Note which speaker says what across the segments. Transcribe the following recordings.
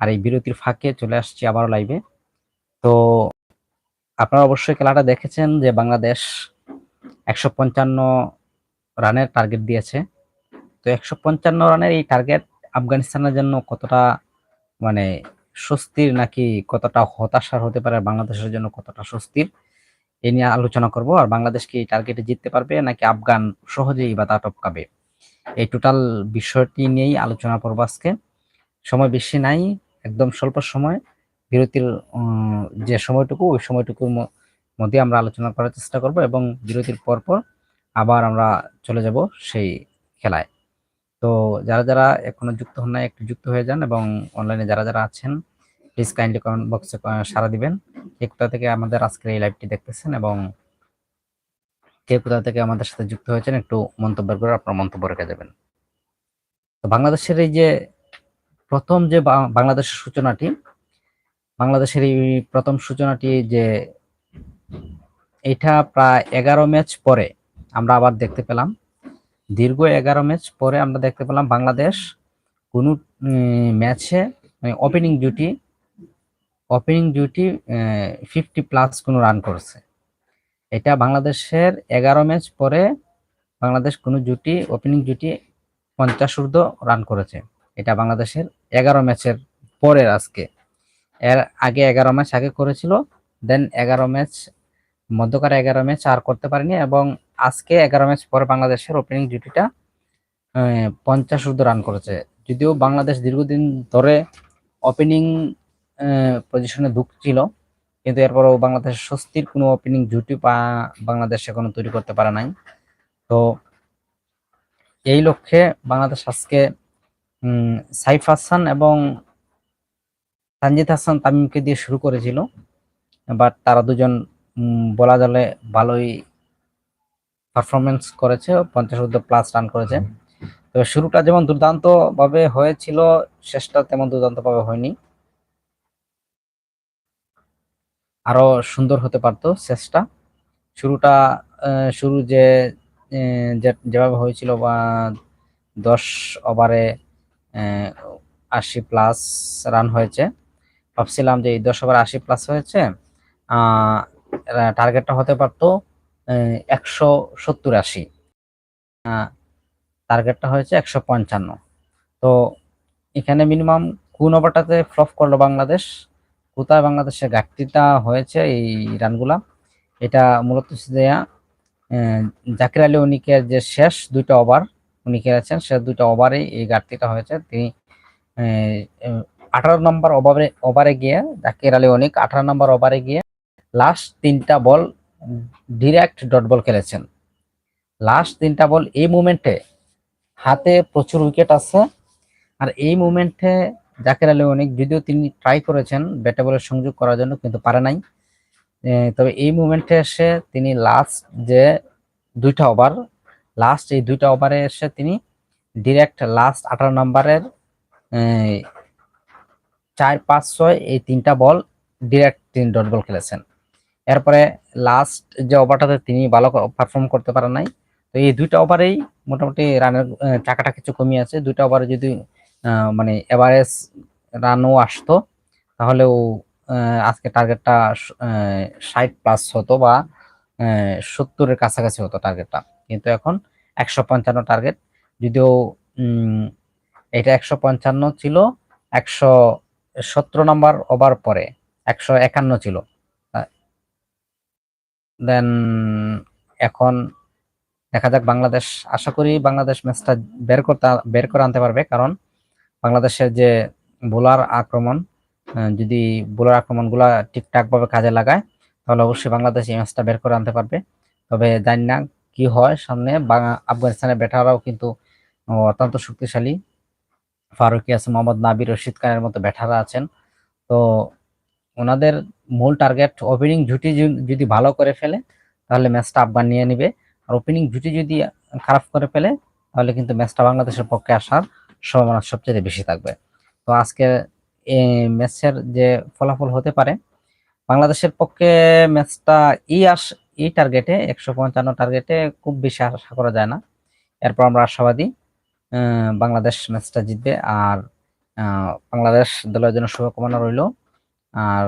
Speaker 1: আর এই বিরতির ফাঁকে চলে আসছি আবারও লাইভে তো আপনারা অবশ্যই খেলাটা দেখেছেন যে বাংলাদেশ একশো পঞ্চান্ন রানের টার্গেট দিয়েছে। তো একশো পঞ্চান্ন রানের এই টার্গেট আফগানিস্তানের জন্য কতটা মানে স্বস্তির নাকি কতটা হতাশার হতে পারে, বাংলাদেশের জন্য কতটা স্বস্তির এই নিয়ে আলোচনা করব। আর বাংলাদেশ কি টার্গেটে জিততে পারবে নাকি আফগান সহজেই বা তা টপকাবে? এই টোটাল বিষয়টি নিয়েই আলোচনা করব আজকে। সময় বেশি নাই একদম স্বল্প সময় বিরতির যে সময়টুকু, ওই সময়টুকুর মধ্যে আমরা আলোচনা করার চেষ্টা করব এবং বিরতির পর পর আবার আমরা চলে যাব সেই খেলায়। তো যারা যারা এখনও যুক্ত হন নাই, একটু যুক্ত হয়ে যান এবং অনলাইনে যারা যারা আছেন প্লিজ কাইন্ডলি কমেন্ট বক্সে সারা দিবেন। কে কোথা থেকে আমাদের আজকের এই লাইভটি দেখতেছেন এবং কে কোথা থেকে আমাদের সাথে যুক্ত হয়েছেন, একটু মন্তব্য করে আপনার মন্তব্য রেখে যাবেন। তো বাংলাদেশের এই যে প্রথম যে বাংলাদেশের সূচনাটি, বাংলাদেশের এই প্রথম সূচনাটি যে এটা প্রায় এগারো ম্যাচ পরে আমরা আবার দেখতে পেলাম। দীর্ঘ এগারো ম্যাচ পরে আমরা দেখতে পেলাম বাংলাদেশ কোনো ম্যাচে ওপেনিং জুটি ওপেনিং জুটি ফিফটি প্লাস কোনো রান করেছে। এটা বাংলাদেশের এগারো ম্যাচ পরে বাংলাদেশ কোনো জুটি ওপেনিং জুটি পঞ্চাশ ঊর্ধ্ব রান করেছে। এটা বাংলাদেশের এগারো ম্যাচের পরের আজকে। এর আগে এগারো ম্যাচ আগে করেছিল দেন এগারো ম্যাচ মধ্যকার এগারো ম্যাচ আর করতে পারেনি এবং আজকে এগারো ম্যাচ পরে বাংলাদেশের ওপেনিং জুটিটা আহ, পঞ্চাশ ঊর্ধ্ব রান করেছে। যদিও বাংলাদেশ দীর্ঘদিন ধরে ওপেনিং পজিশনে ঢুকছিল কিন্তু এরপরও বাংলাদেশ স্বস্তির কোনো ওপেনিং জুটি পা বাংলাদেশ এখনও তৈরি করতে পারে নাই। তো এই লক্ষ্যে বাংলাদেশ আজকে সাইফ হাসান এবং তানজিদ হাসান তামিমকে দিয়ে শুরু করেছিল বাট তারা দুজন বলা চলে ভালোই পারফরমেন্স করেছে পঞ্চাশ ঊর্ধ্ব প্লাস রান করেছে। তবে শুরুটা যেমন দুর্দান্তভাবে হয়েছিল শেষটা তেমন দুর্দান্তভাবে হয়নি। আরও সুন্দর হতে পারতো শেষটা। শুরুটা শুরু যে- যেভাবে হয়েছিল বা দশ ওভারে আশি প্লাস রান হয়েছে। ভাবছিলাম যে এই দশ ওভারে আশি প্লাস হয়েছে টার্গেটটা হতে পারতো একশো সত্তর আশি। টার্গেটটা হয়েছে একশো পঞ্চান্ন। তো এখানে মিনিমাম কোন ওভারটাতে ফ্লপ করল বাংলাদেশ? কোথায় বাংলাদেশের ঘাটতিটা হয়েছে এই রানগুলা এটা মূলত জাকির আলী অনিকের যে শেষ দুইটা ওভার উনি খেলেছেন, সে দুইটা ওভারে এই ঘাটতিটা হয়েছে। তিনি আঠারো নম্বর ওভারে ওভারে গিয়ে জাকির আলী অনিক, আঠারো নম্বর ওভারে গিয়ে লাস্ট তিনটা বল ডিরেক্ট ডট বল খেলেছেন। লাস্ট তিনটা বল এই মুমেন্টে হাতে প্রচুর উইকেট আছে। আর এই মুমেন্টে জাকির আলী অনেক যদিও তিনি ট্রাই করেছেন ব্যাটে বলের সংযোগ করার জন্য, কিন্তু পারে নাই। তবে এই মুমেন্টে এসে তিনি লাস্ট যে দুইটা ওভার লাস্ট এই দুইটা ওভারে এসে তিনি ডিরেক্ট লাস্ট আঠারো নম্বরের চার, পাঁচ, ছয় এই তিনটা বল ডিরেক্ট তিনি ডট বল খেলেছেন। এরপরে লাস্ট যে ওভারটাতে তিনি ভালো পারফর্ম করতে পারেন নাই। তো এই দুইটা ওভারেই মোটামুটি রানের চাকাটা কিছু কমিয়ে আছে। দুইটা ওভারে যদি মানে এভারেজ রানও আসতো, তাহলেও আজকে টার্গেটটা ষাট প্লাস হতো বা সত্তরের কাছাকাছি হতো টার্গেটটা কিন্তু এখন একশো পঞ্চান্ন টার্গেট যদিও এটা একশো পঞ্চান্ন ছিল, একশো সতেরো নম্বর ওভার পরে, একশো একান্ন ছিল। দেন এখন দেখা যাক বাংলাদেশ, আশা করি বাংলাদেশ ম্যাচটা বের করতে, বের করে আনতে পারবে। কারণ বাংলাদেশের যে বোলার আক্রমণ যদি বোলার আক্রমণগুলা ঠিকঠাকভাবে কাজে লাগায়, তাহলে অবশ্যই বাংলাদেশ এই ম্যাচটা বের করে আনতে পারবে। তবে জানি না কি হয় সামনে? আফগানিস্তানের ব্যাটাররাও কিন্তু অত্যন্ত শক্তিশালী। ফারুকি আছে মোহাম্মদ নাবির রশিদ খানের মতো ব্যাটাররা আছেন। তো ওনাদের মূল টার্গেট, ওপেনিং জুটি যদি- ভালো করে ফেলে, তাহলে ম্যাচটা আফগান নিয়ে নিবে। আর ওপেনিং জুটি যদি খারাপ করে ফেলে, তাহলে কিন্তু ম্যাচটা বাংলাদেশের পক্ষে আসার সম্ভাবনা সবচেয়ে বেশি থাকবে। তো আজকে এই ম্যাচের যে ফলাফল হতে পারে, বাংলাদেশের পক্ষে ম্যাচটা এই আস এই টার্গেটে একশো পঞ্চান্ন টার্গেটে খুব বেশি আশা করা যায় না। এরপর আমরা আশাবাদী বাংলাদেশ ম্যাচটা জিতবে আর বাংলাদেশ দলের জন্য শুভকামনা রইল। আর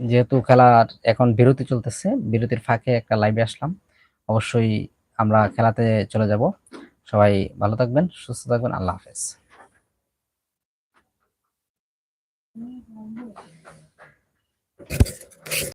Speaker 1: যেহেতু খেলার এখন বিরতি চলতেছে, বিরতির ফাঁকে একটা লাইভে আসলাম। অবশ্যই আমরা খেলাতে চলে যাব। সবাই ভালো থাকবেন, সুস্থ থাকবেন, আল্লাহ হাফেজ।